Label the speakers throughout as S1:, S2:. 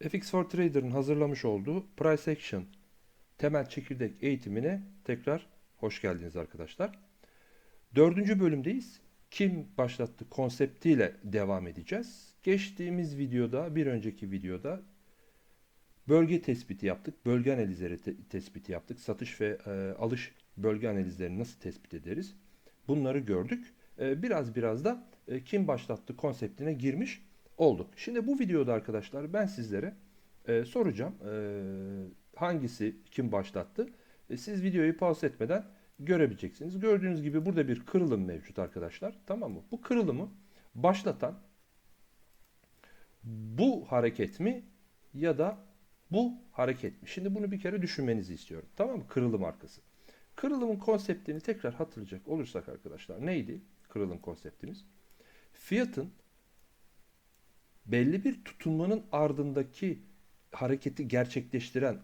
S1: FX4 Trader'ın hazırlamış olduğu Price Action temel çekirdek eğitimine tekrar hoş geldiniz arkadaşlar. Dördüncü bölümdeyiz. Kim başlattı konseptiyle devam edeceğiz. Geçtiğimiz videoda, bir önceki videoda bölge tespiti yaptık. Bölge analizleri te- tespiti yaptık. Satış ve e, alış bölge analizlerini nasıl tespit ederiz? Bunları gördük. E, biraz biraz da e, kim başlattı konseptine girmiş olduk. Şimdi bu videoda arkadaşlar ben sizlere e, soracağım. E, hangisi kim başlattı? E, siz videoyu pause etmeden görebileceksiniz. Gördüğünüz gibi burada bir kırılım mevcut arkadaşlar. Tamam mı? Bu kırılımı başlatan bu hareket mi ya da bu hareket mi? Şimdi bunu bir kere düşünmenizi istiyorum. Tamam mı? Kırılım arkası. Kırılımın konseptini tekrar hatırlayacak olursak arkadaşlar neydi? Kırılım konseptimiz. Fiyatın belli bir tutunmanın ardındaki hareketi gerçekleştiren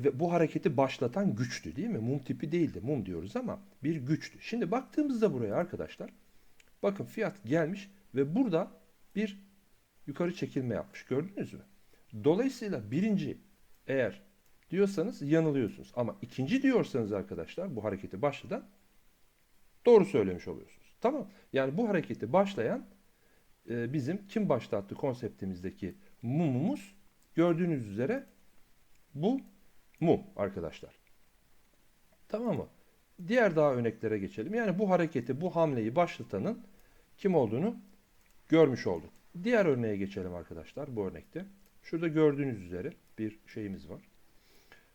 S1: ve bu hareketi başlatan güçtü değil mi? Mum tipi değildi. Mum diyoruz ama bir güçtü. Şimdi baktığımızda buraya arkadaşlar bakın fiyat gelmiş ve burada bir yukarı çekilme yapmış. Gördünüz mü? Dolayısıyla birinci eğer diyorsanız yanılıyorsunuz. Ama ikinci diyorsanız arkadaşlar bu hareketi başlatan doğru söylemiş oluyorsunuz. Tamam. Yani bu hareketi başlayan e, bizim kim başlattı konseptimizdeki mumumuz gördüğünüz üzere bu mum arkadaşlar. Tamam mı? Diğer daha örneklere geçelim. Yani bu hareketi, bu hamleyi başlatanın kim olduğunu görmüş olduk. Diğer örneğe geçelim arkadaşlar bu örnekte. Şurada gördüğünüz üzere bir şeyimiz var.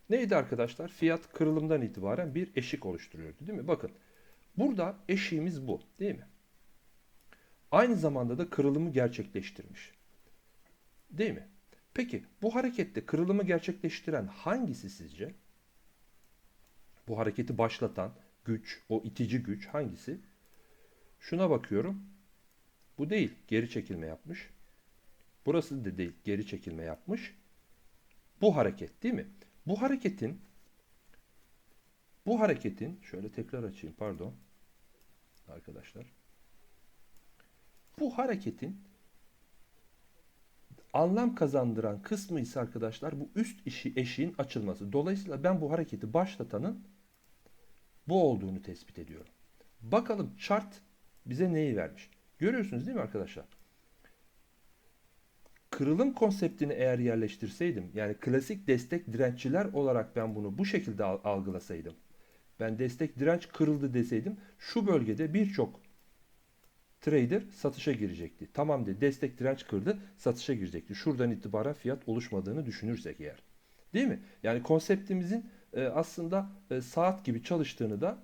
S1: Neydi arkadaşlar? Fiyat kırılımdan itibaren bir eşik oluşturuyordu değil mi? Bakın burada eşiğimiz bu değil mi? Aynı zamanda da kırılımı gerçekleştirmiş. Değil mi? Peki bu harekette kırılımı gerçekleştiren hangisi sizce? Bu hareketi başlatan güç, o itici güç hangisi? Şuna bakıyorum. Bu değil, geri çekilme yapmış. Burası da değil, geri çekilme yapmış. Bu hareket değil mi? Bu hareketin bu hareketin şöyle tekrar açayım pardon arkadaşlar. Bu hareketin anlam kazandıran kısmı ise arkadaşlar bu üst işi eşiğin açılması. Dolayısıyla ben bu hareketi başlatanın bu olduğunu tespit ediyorum. Bakalım chart bize neyi vermiş? Görüyorsunuz değil mi arkadaşlar? Kırılım konseptini eğer yerleştirseydim, yani klasik destek direnççiler olarak ben bunu bu şekilde al- algılasaydım, ben destek direnç kırıldı deseydim, şu bölgede birçok trader satışa girecekti. Tamam dedi destek direnç kırdı satışa girecekti. Şuradan itibaren fiyat oluşmadığını düşünürsek eğer. Değil mi? Yani konseptimizin e, aslında e, saat gibi çalıştığını da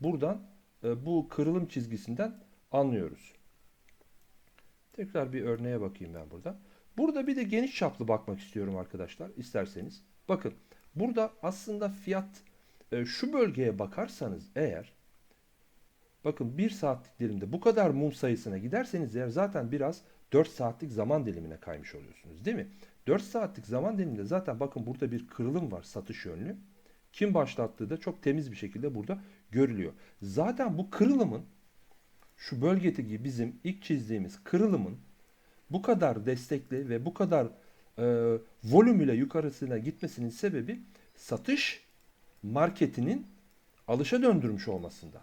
S1: buradan e, bu kırılım çizgisinden anlıyoruz. Tekrar bir örneğe bakayım ben burada. Burada bir de geniş çaplı bakmak istiyorum arkadaşlar isterseniz. Bakın burada aslında fiyat şu bölgeye bakarsanız eğer Bakın 1 saatlik dilimde bu kadar mum sayısına giderseniz eğer zaten biraz 4 saatlik zaman dilimine kaymış oluyorsunuz değil mi? 4 saatlik zaman diliminde zaten bakın burada bir kırılım var satış yönlü. Kim başlattığı da çok temiz bir şekilde burada görülüyor. Zaten bu kırılımın şu bölgedeki bizim ilk çizdiğimiz kırılımın bu kadar destekli ve bu kadar e, volüm ile yukarısına gitmesinin sebebi satış marketinin alışa döndürmüş olmasından.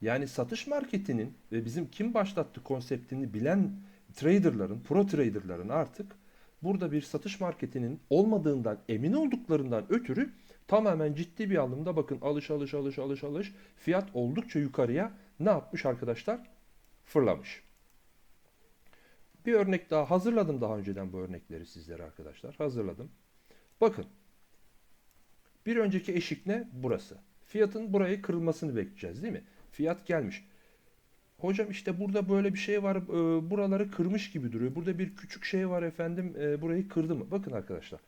S1: Yani satış marketinin ve bizim kim başlattı konseptini bilen traderların, pro traderların artık burada bir satış marketinin olmadığından emin olduklarından ötürü tamamen ciddi bir anlamda bakın alış alış alış alış alış fiyat oldukça yukarıya ne yapmış arkadaşlar? Fırlamış. Bir örnek daha hazırladım daha önceden bu örnekleri sizlere arkadaşlar. Hazırladım. Bakın. Bir önceki eşik ne? Burası. Fiyatın burayı kırılmasını bekleyeceğiz değil mi? Fiyat gelmiş. Hocam işte burada böyle bir şey var. e, Buraları kırmış gibi duruyor. Burada bir küçük şey var efendim. e, Burayı kırdı mı? Bakın arkadaşlar.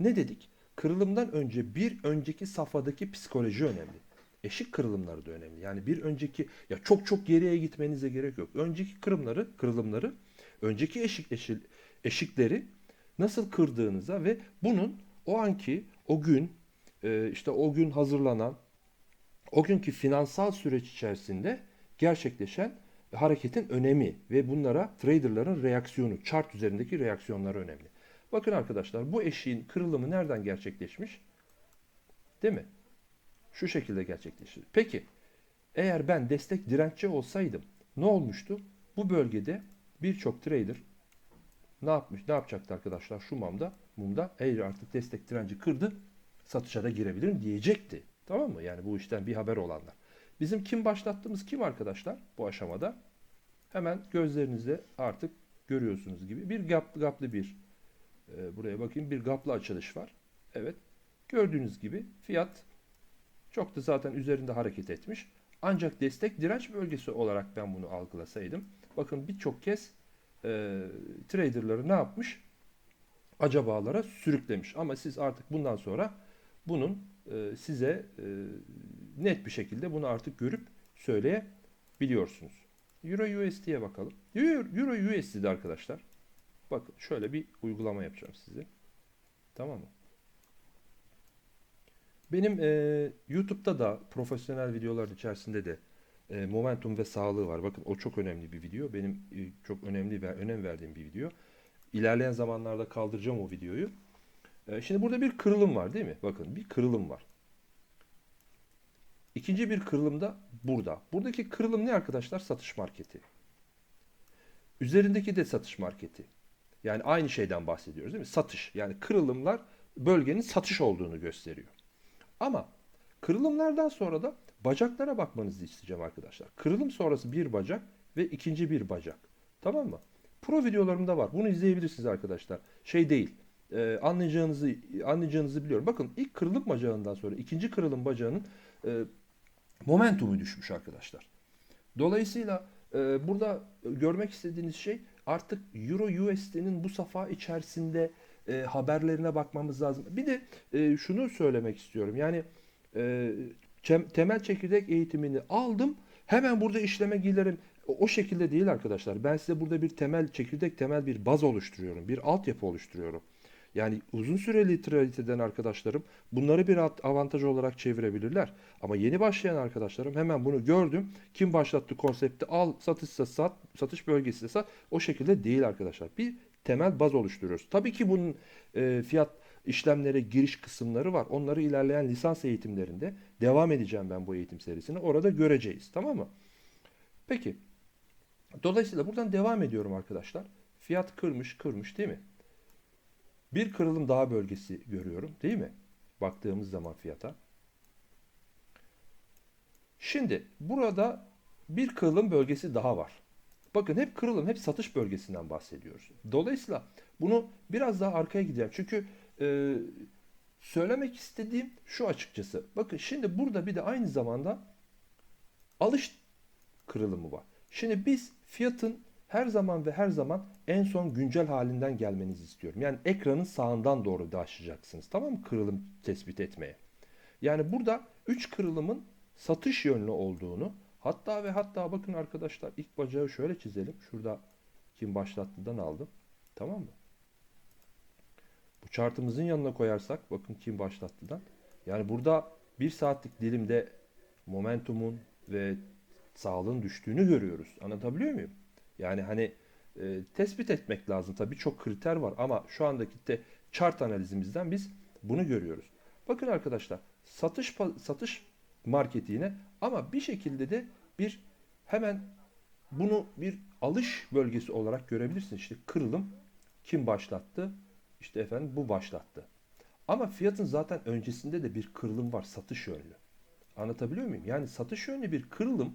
S1: Ne dedik? Kırılımdan önce bir önceki safhadaki psikoloji önemli. Eşik kırılımları da önemli. Yani bir önceki ya çok çok geriye gitmenize gerek yok. Önceki kırımları, kırılımları, önceki eşik eşil, eşikleri nasıl kırdığınıza ve bunun o anki o gün e, işte o gün hazırlanan o günkü finansal süreç içerisinde gerçekleşen hareketin önemi ve bunlara traderların reaksiyonu, chart üzerindeki reaksiyonları önemli. Bakın arkadaşlar bu eşiğin kırılımı nereden gerçekleşmiş? Değil mi? Şu şekilde gerçekleşir. Peki eğer ben destek direnççi olsaydım ne olmuştu? Bu bölgede birçok trader ne yapmış? Ne yapacaktı arkadaşlar? Şu mumda, mumda eğer artık destek direnci kırdı satışa da girebilirim diyecekti. Tamam mı? Yani bu işten bir haber olanlar. Bizim kim başlattığımız kim arkadaşlar bu aşamada? Hemen gözlerinizde artık görüyorsunuz gibi bir gap, gaplı bir e, buraya bakayım bir gaplı açılış var. Evet. Gördüğünüz gibi fiyat çok da zaten üzerinde hareket etmiş. Ancak destek direnç bölgesi olarak ben bunu algılasaydım. Bakın birçok kez e, traderları ne yapmış? Acabalara sürüklemiş. Ama siz artık bundan sonra bunun e, size e, net bir şekilde bunu artık görüp söyleyebiliyorsunuz. Euro USD'ye bakalım. Euro, Euro USD'de arkadaşlar. Bakın şöyle bir uygulama yapacağım size. Tamam mı? Benim e, YouTube'da da profesyonel videolar içerisinde de e, momentum ve sağlığı var. Bakın o çok önemli bir video. Benim e, çok önemli ve önem verdiğim bir video. İlerleyen zamanlarda kaldıracağım o videoyu. E, şimdi burada bir kırılım var değil mi? Bakın bir kırılım var. İkinci bir kırılım da burada. Buradaki kırılım ne arkadaşlar? Satış marketi. Üzerindeki de satış marketi. Yani aynı şeyden bahsediyoruz değil mi? Satış. Yani kırılımlar bölgenin satış olduğunu gösteriyor. Ama kırılımlardan sonra da bacaklara bakmanızı isteyeceğim arkadaşlar. Kırılım sonrası bir bacak ve ikinci bir bacak. Tamam mı? Pro videolarımda var. Bunu izleyebilirsiniz arkadaşlar. Şey değil. E, anlayacağınızı anlayacağınızı biliyorum. Bakın ilk kırılım bacağından sonra ikinci kırılım bacağının e, momentumu düşmüş arkadaşlar. Dolayısıyla e, burada görmek istediğiniz şey artık Euro USD'nin bu safa içerisinde e, haberlerine bakmamız lazım. Bir de e, şunu söylemek istiyorum. Yani e, temel çekirdek eğitimini aldım. Hemen burada işleme girerim. O, şekilde değil arkadaşlar. Ben size burada bir temel çekirdek, temel bir baz oluşturuyorum. Bir altyapı oluşturuyorum. Yani uzun süreli traliteden arkadaşlarım bunları bir avantaj olarak çevirebilirler. Ama yeni başlayan arkadaşlarım hemen bunu gördüm. Kim başlattı konsepti al satışsa sat, satış bölgesi sat. O şekilde değil arkadaşlar. Bir temel baz oluşturuyoruz. Tabii ki bunun e, fiyat işlemlere giriş kısımları var. Onları ilerleyen lisans eğitimlerinde devam edeceğim ben bu eğitim serisine. Orada göreceğiz. Tamam mı? Peki. Dolayısıyla buradan devam ediyorum arkadaşlar. Fiyat kırmış kırmış değil mi? Bir kırılım daha bölgesi görüyorum değil mi? Baktığımız zaman fiyata. Şimdi burada bir kırılım bölgesi daha var. Bakın hep kırılım, hep satış bölgesinden bahsediyoruz. Dolayısıyla bunu biraz daha arkaya gideceğim. Çünkü e, söylemek istediğim şu açıkçası. Bakın şimdi burada bir de aynı zamanda alış kırılımı var. Şimdi biz fiyatın her zaman ve her zaman en son güncel halinden gelmenizi istiyorum. Yani ekranın sağından doğru başlayacaksınız. Tamam mı? Kırılım tespit etmeye. Yani burada 3 kırılımın satış yönlü olduğunu hatta ve hatta bakın arkadaşlar ilk bacağı şöyle çizelim. Şurada kim başlattıdan aldım. Tamam mı? Bu chartımızın yanına koyarsak bakın kim başlattıdan. Yani burada bir saatlik dilimde momentumun ve sağlığın düştüğünü görüyoruz. Anlatabiliyor muyum? Yani hani e, tespit etmek lazım. Tabii çok kriter var ama şu andaki de chart analizimizden biz bunu görüyoruz. Bakın arkadaşlar satış satış marketi yine ama bir şekilde de bir hemen bunu bir alış bölgesi olarak görebilirsiniz. İşte kırılım kim başlattı? İşte efendim bu başlattı. Ama fiyatın zaten öncesinde de bir kırılım var satış yönlü. Anlatabiliyor muyum? Yani satış yönlü bir kırılım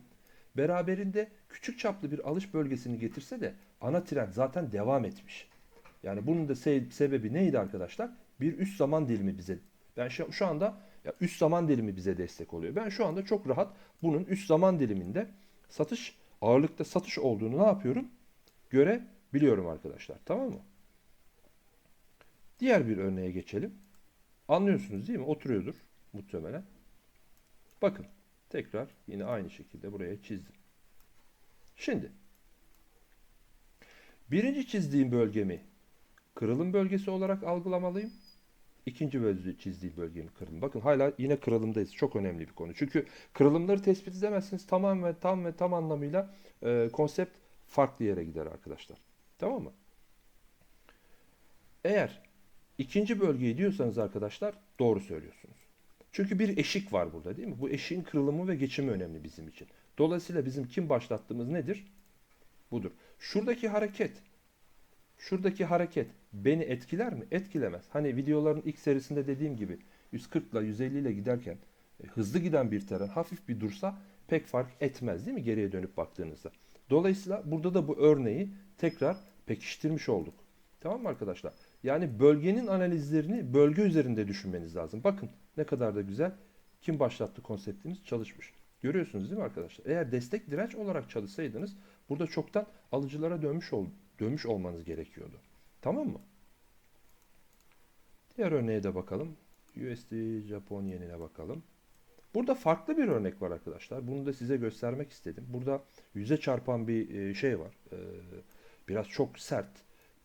S1: beraberinde küçük çaplı bir alış bölgesini getirse de ana trend zaten devam etmiş. Yani bunun da se sebebi neydi arkadaşlar? Bir üst zaman dilimi bize. Ben şu, şu anda ya üst zaman dilimi bize destek oluyor. Ben şu anda çok rahat bunun üst zaman diliminde satış ağırlıkta satış olduğunu ne yapıyorum? Görebiliyorum arkadaşlar. Tamam mı? Diğer bir örneğe geçelim. Anlıyorsunuz değil mi? Oturuyordur muhtemelen. Bakın. Tekrar yine aynı şekilde buraya çizdim. Şimdi birinci çizdiğim bölgemi kırılım bölgesi olarak algılamalıyım. ikinci bölge çizdiği bölgenin kırılımı. Bakın hala yine kırılımdayız. Çok önemli bir konu. Çünkü kırılımları tespit edemezsiniz. Tamam ve tam ve tam anlamıyla e, konsept farklı yere gider arkadaşlar. Tamam mı? Eğer ikinci bölgeyi diyorsanız arkadaşlar doğru söylüyorsunuz. Çünkü bir eşik var burada değil mi? Bu eşiğin kırılımı ve geçimi önemli bizim için. Dolayısıyla bizim kim başlattığımız nedir? Budur. Şuradaki hareket, şuradaki hareket beni etkiler mi? Etkilemez. Hani videoların ilk serisinde dediğim gibi 140 ile 150 ile giderken e, hızlı giden bir tren hafif bir dursa pek fark etmez değil mi geriye dönüp baktığınızda? Dolayısıyla burada da bu örneği tekrar pekiştirmiş olduk. Tamam mı arkadaşlar? Yani bölgenin analizlerini bölge üzerinde düşünmeniz lazım. Bakın ne kadar da güzel kim başlattı konseptimiz çalışmış. Görüyorsunuz değil mi arkadaşlar? Eğer destek direnç olarak çalışsaydınız burada çoktan alıcılara dönmüş ol, dönmüş olmanız gerekiyordu. Tamam mı? Diğer örneğe de bakalım. USD Japon yenine bakalım. Burada farklı bir örnek var arkadaşlar. Bunu da size göstermek istedim. Burada yüze çarpan bir e, şey var. Ee, Biraz çok sert.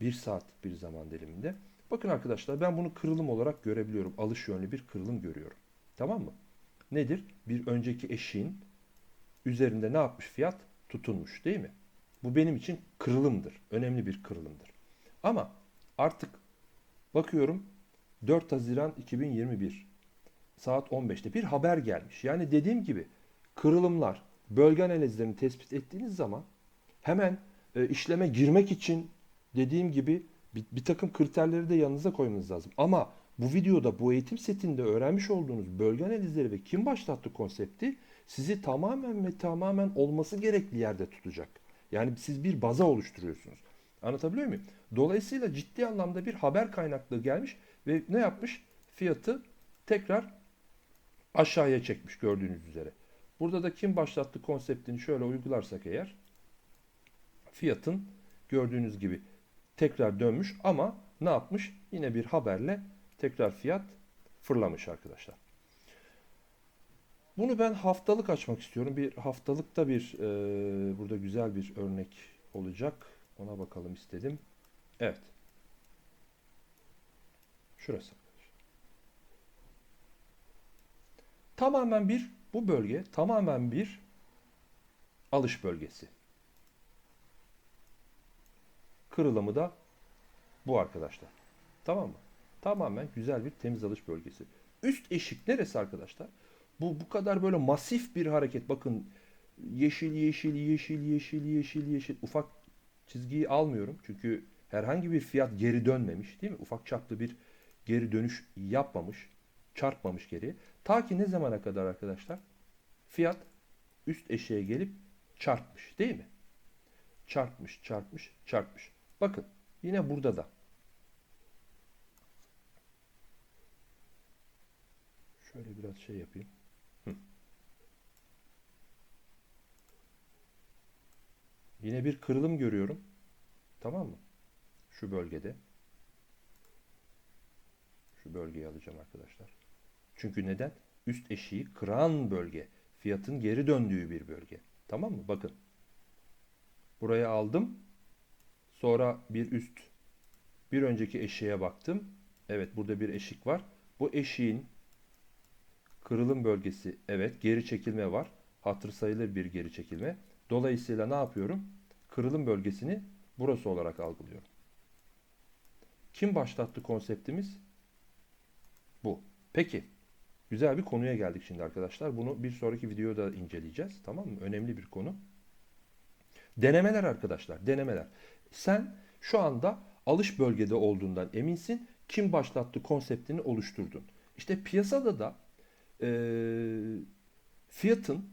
S1: Bir saat bir zaman diliminde. Bakın arkadaşlar ben bunu kırılım olarak görebiliyorum. Alış yönlü bir kırılım görüyorum. Tamam mı? Nedir? Bir önceki eşiğin üzerinde ne yapmış fiyat? Tutunmuş değil mi? Bu benim için kırılımdır. Önemli bir kırılımdır. Ama artık bakıyorum 4 Haziran 2021 saat 15'te bir haber gelmiş. Yani dediğim gibi kırılımlar, bölge analizlerini tespit ettiğiniz zaman hemen e, işleme girmek için dediğim gibi bir, bir takım kriterleri de yanınıza koymanız lazım. Ama bu videoda bu eğitim setinde öğrenmiş olduğunuz bölge analizleri ve kim başlattı konsepti sizi tamamen ve tamamen olması gerekli yerde tutacak. Yani siz bir baza oluşturuyorsunuz. Anlatabiliyor muyum? Dolayısıyla ciddi anlamda bir haber kaynaklı gelmiş ve ne yapmış? Fiyatı tekrar aşağıya çekmiş gördüğünüz üzere. Burada da kim başlattı konseptini şöyle uygularsak eğer fiyatın gördüğünüz gibi tekrar dönmüş ama ne yapmış? Yine bir haberle tekrar fiyat fırlamış arkadaşlar. Bunu ben haftalık açmak istiyorum. Bir haftalıkta bir e, burada güzel bir örnek olacak. Ona bakalım istedim. Evet. Şurası. Tamamen bir bu bölge tamamen bir alış bölgesi. Kırılımı da bu arkadaşlar. Tamam mı? Tamamen güzel bir temiz alış bölgesi. Üst eşik neresi arkadaşlar? Bu bu kadar böyle masif bir hareket. Bakın yeşil yeşil yeşil yeşil yeşil yeşil ufak çizgiyi almıyorum. Çünkü herhangi bir fiyat geri dönmemiş değil mi? Ufak çaplı bir geri dönüş yapmamış. Çarpmamış geri. Ta ki ne zamana kadar arkadaşlar? Fiyat üst eşeğe gelip çarpmış değil mi? Çarpmış, çarpmış, çarpmış. Bakın yine burada da. Şöyle biraz şey yapayım. Yine bir kırılım görüyorum. Tamam mı? Şu bölgede. Şu bölgeyi alacağım arkadaşlar. Çünkü neden? Üst eşiği kıran bölge. Fiyatın geri döndüğü bir bölge. Tamam mı? Bakın. Buraya aldım. Sonra bir üst bir önceki eşiğe baktım. Evet burada bir eşik var. Bu eşiğin kırılım bölgesi evet geri çekilme var. Hatır sayılır bir geri çekilme. Dolayısıyla ne yapıyorum? Kırılım bölgesini burası olarak algılıyorum. Kim başlattı konseptimiz? Bu. Peki. Güzel bir konuya geldik şimdi arkadaşlar. Bunu bir sonraki videoda inceleyeceğiz. Tamam mı? Önemli bir konu. Denemeler arkadaşlar. Denemeler. Sen şu anda alış bölgede olduğundan eminsin. Kim başlattı konseptini oluşturdun. İşte piyasada da e, fiyatın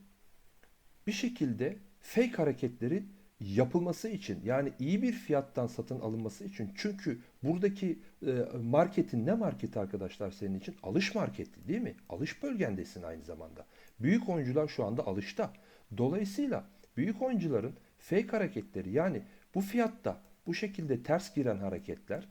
S1: bir şekilde fake hareketleri yapılması için yani iyi bir fiyattan satın alınması için çünkü buradaki marketin ne marketi arkadaşlar senin için? Alış marketi değil mi? Alış bölgendesin aynı zamanda. Büyük oyuncular şu anda alışta. Dolayısıyla büyük oyuncuların fake hareketleri yani bu fiyatta bu şekilde ters giren hareketler,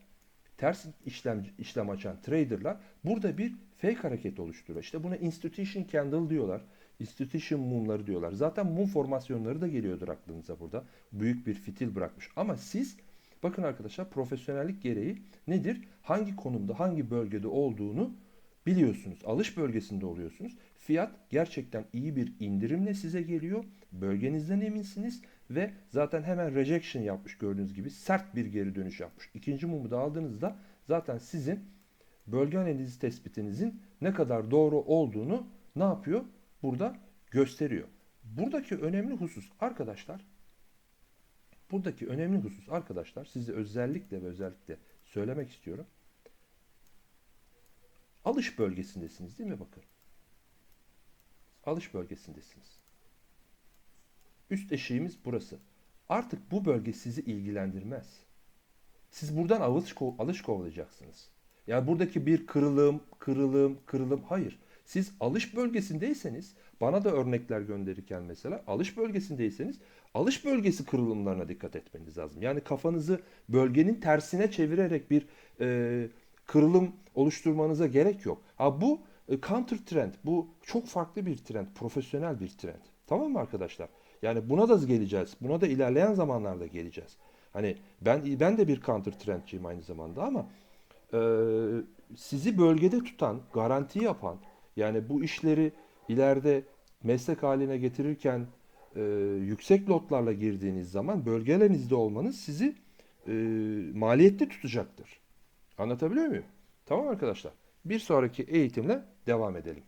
S1: ters işlem işlem açan traderlar burada bir fake hareket oluşturuyor. İşte buna institution candle diyorlar. Institution mumları diyorlar. Zaten mum formasyonları da geliyordur aklınıza burada. Büyük bir fitil bırakmış. Ama siz Bakın arkadaşlar profesyonellik gereği nedir? Hangi konumda, hangi bölgede olduğunu biliyorsunuz. Alış bölgesinde oluyorsunuz. Fiyat gerçekten iyi bir indirimle size geliyor. Bölgenizden eminsiniz ve zaten hemen rejection yapmış gördüğünüz gibi sert bir geri dönüş yapmış. İkinci mumu da aldığınızda zaten sizin bölge analizi tespitinizin ne kadar doğru olduğunu ne yapıyor? Burada gösteriyor. Buradaki önemli husus arkadaşlar buradaki önemli husus arkadaşlar size özellikle ve özellikle söylemek istiyorum. Alış bölgesindesiniz değil mi bakın? Alış bölgesindesiniz. Üst eşiğimiz burası. Artık bu bölge sizi ilgilendirmez. Siz buradan alış, alış kovalayacaksınız. Yani buradaki bir kırılım, kırılım, kırılım hayır. Siz alış bölgesindeyseniz bana da örnekler gönderirken mesela alış bölgesindeyseniz alış bölgesi kırılımlarına dikkat etmeniz lazım. Yani kafanızı bölgenin tersine çevirerek bir e, kırılım oluşturmanıza gerek yok. Ha bu e, counter trend, bu çok farklı bir trend, profesyonel bir trend. Tamam mı arkadaşlar? Yani buna da geleceğiz. Buna da ilerleyen zamanlarda geleceğiz. Hani ben ben de bir counter trendçiyim aynı zamanda ama e, sizi bölgede tutan, garanti yapan, yani bu işleri ileride meslek haline getirirken e, yüksek lotlarla girdiğiniz zaman bölgelerinizde olmanız sizi e, maliyetli tutacaktır. Anlatabiliyor muyum? Tamam arkadaşlar. Bir sonraki eğitimle devam edelim.